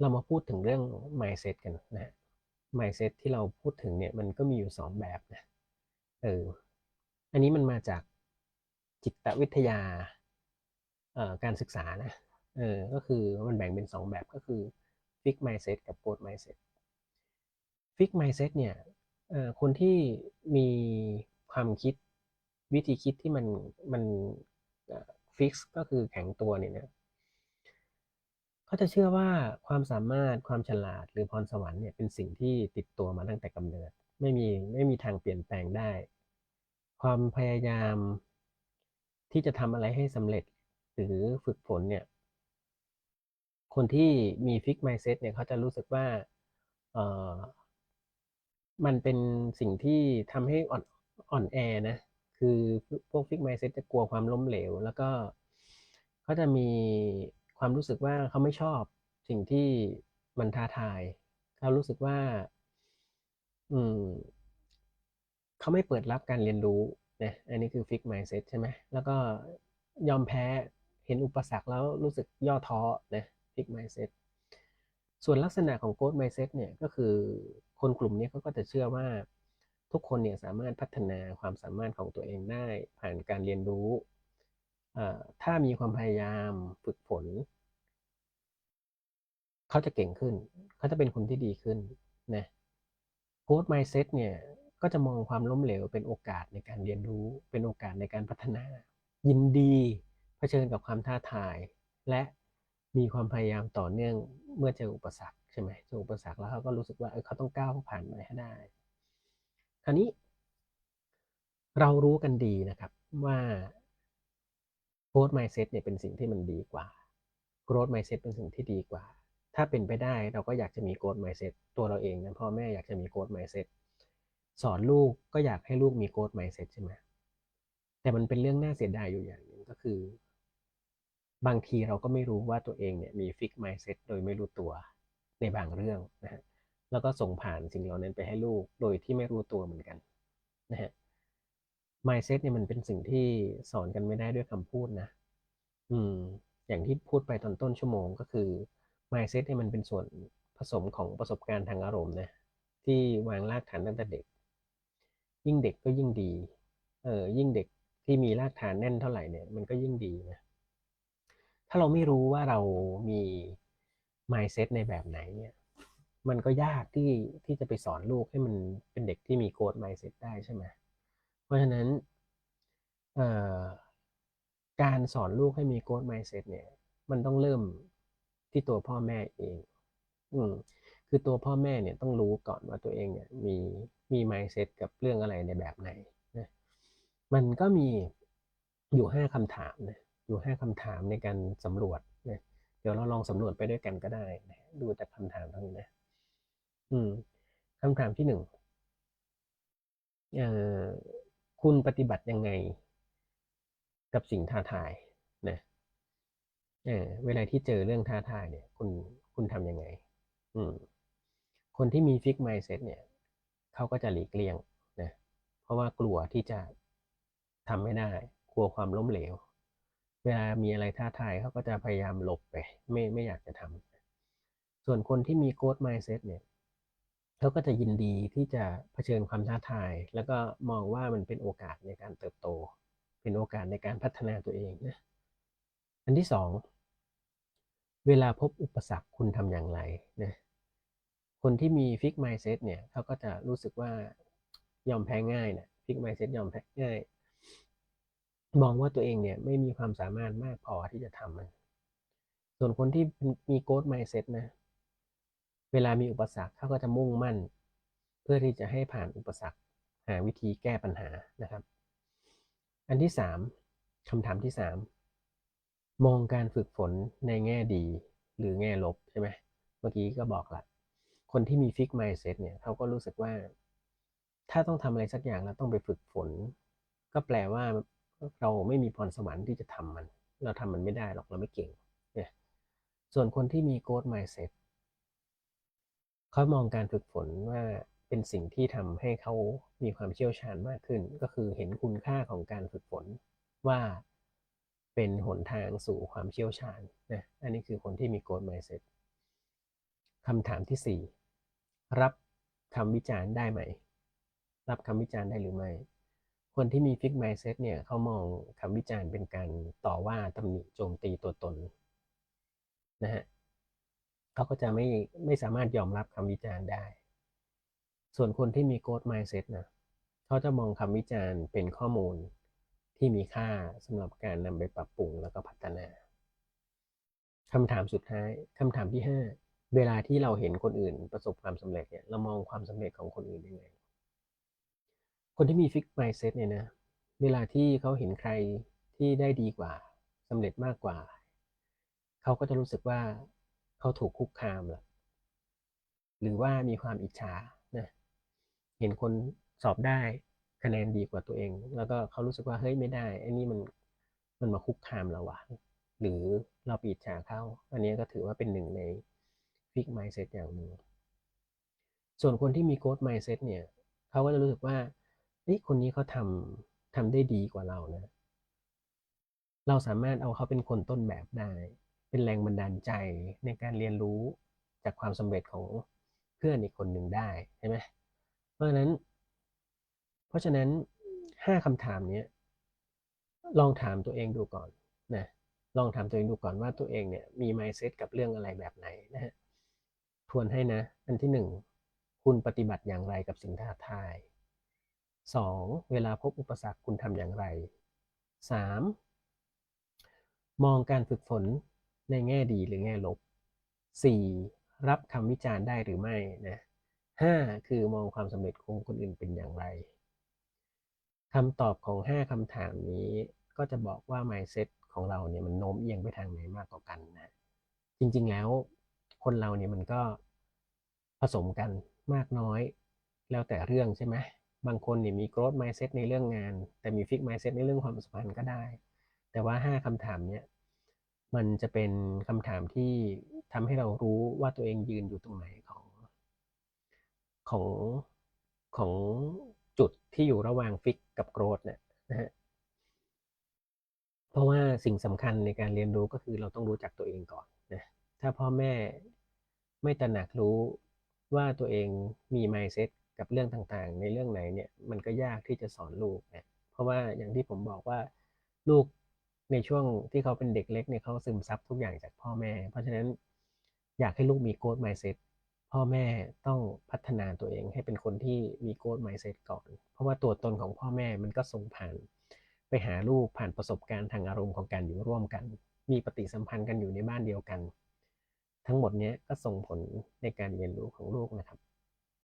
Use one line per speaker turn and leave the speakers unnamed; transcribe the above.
เรามาพูดถึงเรื่อง mindset กันนะ mindset ที่เราพูดถึงเนี่ยมันก็มีอยู่สองแบบนะเอออันนี้มันมาจากจิตวิทยาเอ่อการศึกษานะเออก็คือมันแบ่งเป็นสองแบบก็คือ fix mindset กับ growth mindset fix mindset เนี่ยเอ่อคนที่มีความคิดวิธีคิดที่มันมันฟิกก็คือแข็งตัวเนี่ยนะ เขาจะเชื่อว่าความสามารถความฉลาดหรือพรสวรรค์เนี่ยเป็นสิ่งที่ติดตัวมาตั้งแต่กำเนิด ไม่มีไม่มีทางเปลี่ยนแปลงได้ ความพยายามที่จะทำอะไรให้สำเร็จหรือฝึกฝนเนี่ย คนที่มีฟิกไมเซ็ตเนี่ยเขาจะรู้สึกว่าเออมันเป็นสิ่งที่ทำให้อ่อนอ่อนแอนะคือพวกฟิกไมเซ็ตจะกลัวความล้มเหลว แล้วก็เขาจะมี ความรู้สึกว่าเขาไม่ชอบสิ่งที่มันท้าทาย เขารู้สึกว่า อืมเขาไม่เปิดรับการเรียนรู้นะอันนี้คือฟิกไมซ์เซ็ตใช่ไหมแล้วก็ยอมแพ้เห็นอุปสรรคแล้วรู้สึกย่อท้อนะฟิกไมซ์เซ็ตส่วนลักษณะของโกดไมซ์เซ็ตเนี่ยก็คือคนกลุ่มนี้เขาก็จะเชื่อว่าทุกคนเนี่ยสามารถพัฒนาความสามารถของตัวเองได้ผ่านการเรียนรู้ ถ้ามีความพยายามฝึกฝน เขาจะเก่งขึ้น เขาจะเป็นคนที่ดีขึ้นนะโค้ดไมเซ็ตเนี่ยก็จะมองความล้มเหลวเป็นโอกาสในการเรียนรู้ เป็นโอกาสในการพัฒนา ยินดีเผชิญกับความท้าทาย และมีความพยายามต่อเนื่องเมื่อเจออุปสรรคใช่ไหมเจออุปสรรคแล้วเขาก็รู้สึกว่าเออเขาต้องก้าวผ่านมันให้ได้ คราวนี้ เรารู้กันดีนะครับว่าโกรธไมเซ็ตเนี่ยเป็นสิ่งที่มันดีกว่าโกรธไมเซ็ตเป็นสิ่งที่ดีกว่า ถ้าเป็นไปได้เราก็อยากจะมีโกรธไมเซ็ตตัวเราเองนะพ่อแม่อยากจะมีโกรธไมเซ็ตสอนลูกก็อยากให้ลูกมีโกรธไมเซ็ตใช่ไหมแต่มันเป็นเรื่องน่าเสียดายอยู่อย่างหนึ่งก็คือ บางทีเราก็ไม่รู้ว่าตัวเองเนี่ยมีฟิกไมเซ็ตโดยไม่รู้ตัวในบางเรื่องนะฮะแล้วก็ส่งผ่านสิ่งเหล่านั้นไปให้ลูกโดยที่ไม่รู้ตัวเหมือนกันนะฮะ mindset เนี่ยมันเป็นสิ่งที่สอนกันไม่ได้ด้วยคำพูดนะ อืม อย่างที่พูดไปตอนต้นชั่วโมงก็คือ mindset เนี่ยมันเป็นส่วนผสมของประสบการณ์ทางอารมณ์นะที่วางรากฐานตั้งแต่เด็ก ยิ่งเด็กก็ยิ่งดีเออยิ่งเด็กที่มีรากฐานแน่นเท่าไหร่เนี่ยมันก็ยิ่งดีนะถ้าเราไม่รู้ว่าเรามี mindset ในแบบไหนเนี่ยมันก็ยากที่ที่จะไปสอนลูกให้มันเป็นเด็กที่มีโค้ด mindset ได้ใช่ไหมเพราะฉะนั้นการสอนลูกให้มีโก w ไม mindset เนี่ย มันต้องเริ่ม ที่ตัวพ่อแม่เอง อืมคือตัวพ่อแม่เนี่ยต้องรู้ก่อนว่าตัวเองเนี่ยมีมี mindset กับเรื่องอะไรในแบบไหนนะมันก็มีอยู่ห้าคำถามนะอยู่ห้าคำถามในการสำรวจนะเดี๋ยวเราลองสำรวจไปด้วยกันก็ได้นะดูแต่คำถามตรงนี้นะ อืมคำถามที่หนึ่งเอ่อคุณปฏิบัติยังไง กับสิ่งท้าทาย ออเวลาที่เจอเรื่องท้าทายเนี่ย คุณคุณทำยังไง อืม คนที่มีฟิกไมซ์เซ็ตเนี่ยเขาก็จะหลีกเลี่ยงนะเพราะว่ากลัวที่จะทำไม่ได้ กลัวความล้มเหลว เวลามีอะไรท้าทายเขาก็จะพยายามหลบไป ไม่ไม่อยากจะทำส่วนคนที่มีโกดไมซ์เซ็ตเนี่ยเขาก็จะยินดีที่จะเผชิญความท้าทาย แล้วก็มองว่ามันเป็นโอกาสในการเติบโต เป็นโอกาสในการพัฒนาตัวเองนะ อันที่สองเวลาพบอุปสรรคคุณทำอย่างไรนะคนที่มีฟิกไมซ์เซ็ตเนี่ยเขาก็จะรู้สึกว่ายอมแพ้ง่ายนะฟิกไมซ์เซ็ตยอมแพ้ง่าย มองว่าตัวเองเนี่ยไม่มีความสามารถมากพอที่จะทำมัน ส่วนคนที่มีโกดไมซ์เซ็ตนะ เวลามีอุปสรรคเขาก็จะมุ่งมั่น เพื่อที่จะให้ผ่านอุปสรรคหาวิธีแก้ปัญหานะครับ อันที่สามคำถามที่สาม มองการฝึกฝนในแง่ดีหรือแง่ลบใช่ไหมเมื่อกี้ก็บอกละคนที่มีฟิกไมซ์เซ็ตเนี่ยเขาก็รู้สึกว่า ถ้าต้องทำอะไรสักอย่างแล้วต้องไปฝึกฝน ก็แปลว่าเราไม่มีพรสวรรค์ที่จะทำมัน เราทำมันไม่ได้หรอกเราไม่เก่งเนี่ยส่วนคนที่มีโกดไมซ์เซ็ตเขามองการฝึกฝนว่าเป็นสิ่งที่ทำให้เขามีความเชี่ยวชาญมากขึ้น ก็คือเห็นคุณค่าของการฝึกฝนว่า เป็นหนทางสู่ความเชี่ยวชาญนะอันนี้คือคนที่มีโกลด์ไมเซ็ตคำถามที่สี่รับคำวิจารณ์ได้ไหม รับคำวิจารณ์ได้หรือไม่ คนที่มีฟิกไมเซ็ตเนี่ยเขามองคำวิจารณ์เป็นการต่อว่าตำหนิโจมตีตัวตนนะฮะเขาก็จะไม่ไม่สามารถยอมรับคำวิจารณ์ได้ ส่วนคนที่มีโกดไมเซ็ตนะเขาจะมองคำวิจารณ์เป็นข้อมูล ที่มีค่าสำหรับการนำไปปรับปรุงแล้วก็พัฒนาคำถามสุดท้ายคำถามที่ห้าเวลาที่เราเห็นคนอื่นประสบความสำเร็จเนี่ยเรามองความสำเร็จของคนอื่นยังไง คนที่มีฟิกไมเซ็ตเนี่ยนะเวลาที่เขาเห็นใครที่ได้ดีกว่าสำเร็จมากกว่า เขาก็จะรู้สึกว่าเขาถูกคุกคามหรอหรือว่ามีความอิจฉานะเห็นคนสอบได้ คะแนนดีกว่าตัวเอง แล้วก็เขารู้สึกว่าเฮ้ยไม่ได้ไอ้นี่มันมันมาคุกคามเราวะหรือเราปีดฉาเขาอันนี้ก็ถือว่าเป็นหนึ่งในฟิกไมเซ็ตอย่างหนึ่งส่วนคนที่มีโกดไมเซ็ตเนี่ยเขาก็จะรู้สึกว่าเฮ้ยคนนี้เขาทำทำได้ดีกว่าเรานะ เราสามารถเอาเขาเป็นคนต้นแบบได้ เป็นแรงบันดาลใจในการเรียนรู้จากความสำเร็จของเพื่อนอีกคนหนึ่งได้ใช่ไหมเพราะฉะนั้น เพราะฉะนั้นห้าคำถามนี้ลองถามตัวเองดูก่อนนะลองถามตัวเองดูก่อนว่าตัวเองเนี่ยมี mindset กับเรื่องอะไรแบบไหนนะฮะทวนให้นะ อันที่หนึ่งคุณปฏิบัติอย่างไรกับสิ่งท้าทายสองเวลาพบอุปสรรคคุณทำอย่างไรสามมองการฝึกฝนในแง่ดีหรือแง่ลบสี่รับคำวิจารณ์ได้หรือไม่นะห้าคือมองความสำเร็จของคนอื่นเป็นอย่างไร คำตอบของห้าคำถามนี้ ก็จะบอกว่า mindset ของเราเนี่ยมันโน้มเอียงไปทางไหนมากกว่ากันนะ จริงๆแล้วคนเราเนี่ยมันก็ผสมกันมากน้อยแล้วแต่เรื่องใช่ไหมบางคนเนี่ยมี growth mindset ในเรื่องงาน แต่มี fix mindset ในเรื่องความสัมพันธ์ก็ได้ แต่ว่าห้าคำถามเนี่ยมันจะเป็นคำถามที่ทำให้เรารู้ว่าตัวเองยืนอยู่ตรงไหนของของของ จุดที่อยู่ระหว่างฟิกกับโกรธเนี่ยนะฮะเพราะว่าสิ่งสำคัญในการเรียนรู้ก็คือเราต้องรู้จักตัวเองก่อนนะถ้าพ่อแม่ไม่ตระหนักรู้ว่าตัวเองมี mindset กับเรื่องต่างๆ ในเรื่องไหนเนี่ยมันก็ยากที่จะสอนลูกนะเพราะว่าอย่างที่ผมบอกว่าลูกในช่วงที่เขาเป็นเด็กเล็กเนี่ยเขาซึมซับทุกอย่างจากพ่อแม่ เพราะฉะนั้นอยากให้ลูกมีโกดไมเซ็ต พ่อแม่ต้องพัฒนาตัวเองให้เป็นคนที่มีโกดไมเซ็ตก่อน เพราะว่าตัวตนของพ่อแม่มันก็ส่งผ่าน ไปหาลูกผ่านประสบการณ์ทางอารมณ์ของการอยู่ร่วมกัน มีปฏิสัมพันธ์กันอยู่ในบ้านเดียวกัน ทั้งหมดนี้ก็ส่งผลในการเรียนรู้ของลูกนะครับ